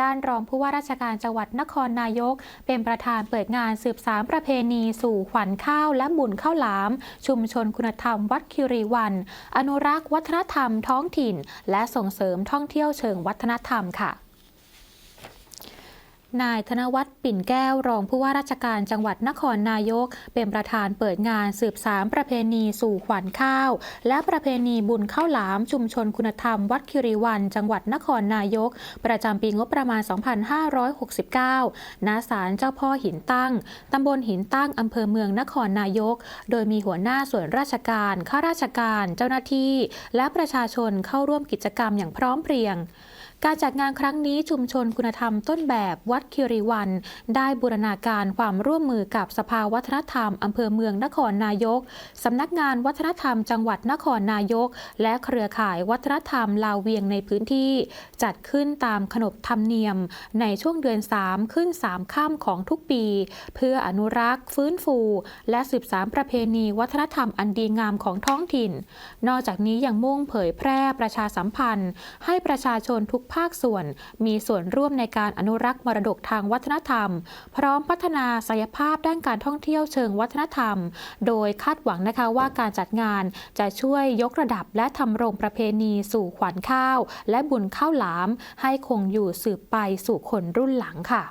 ด้านรองผู้ว่าราชการจังหวัดนครนายก เป็นประธานเปิดงานสืบสารประเพณีสู่ขวัญข้าวและบุญข้าวหลาม ชุมชนคุณธรรมวัดคิรีวัน อนุรักษ์วัฒนธรรมท้องถิ่น และส่งเสริมท่องเที่ยวเชิงวัฒนธรรมค่ะ นายธนวัฒน์ปิ่นแก้วรองผู้ว่าราชการจังหวัดนครนายก เป็นประธานเปิดงานสืบสารประเพณีสู่ขวัญข้าว และประเพณีบุญข้าวหลามชุมชนคุณธรรม วัดคิริวัน จังหวัดนครนายก ประจำปีงบประมาณ 2569ณศาลเจ้าพ่อหินตั้งตำบลหินตั้งอำเภอเมืองนครนายก โดยมีหัวหน้าส่วนราชการข้าราชการ เจ้าหน้าที่ และประชาชนเข้าร่วมกิจกรรมอย่างพร้อมเพรียงการจัดงานครั้งนี้ชุมชนคุณธรรมต้นแบบวัดคิริวัน ได้บูรณาการความร่วมมือกับสภาวัฒนธรรมอำเภอเมืองนครนายก สำนักงานวัฒนธรรมจังหวัดนครนายก และเครือข่ายวัฒนธรรมลาวเวียงในพื้นที่ จัดขึ้นตามขนบธรรมเนียม ในช่วงเดือน 3 ขึ้น3ค่ำของทุกปี เพื่ออนุรักษ์ ฟื้นฟู และสืบสานประเพณีวัฒนธรรมอันดีงามของท้องถิ่น นอกจากนี้ยังมุ่งเผยแพร่ประชาสัมพันธ์ ให้ประชาชนทุกภาคส่วน มีส่วนร่วมในการอนุรักษ์มรดกทางวัฒนธรรม พร้อมพัฒนาศักยภาพด้านการท่องเที่ยวเชิงวัฒนธรรม โดยคาดหวังนะคะว่าการจัดงานจะช่วยยกระดับและทำรงประเพณีสู่ขวัญข้าว และบุญข้าวหลาม ให้คงอยู่สืบไปสู่คนรุ่นหลังค่ะ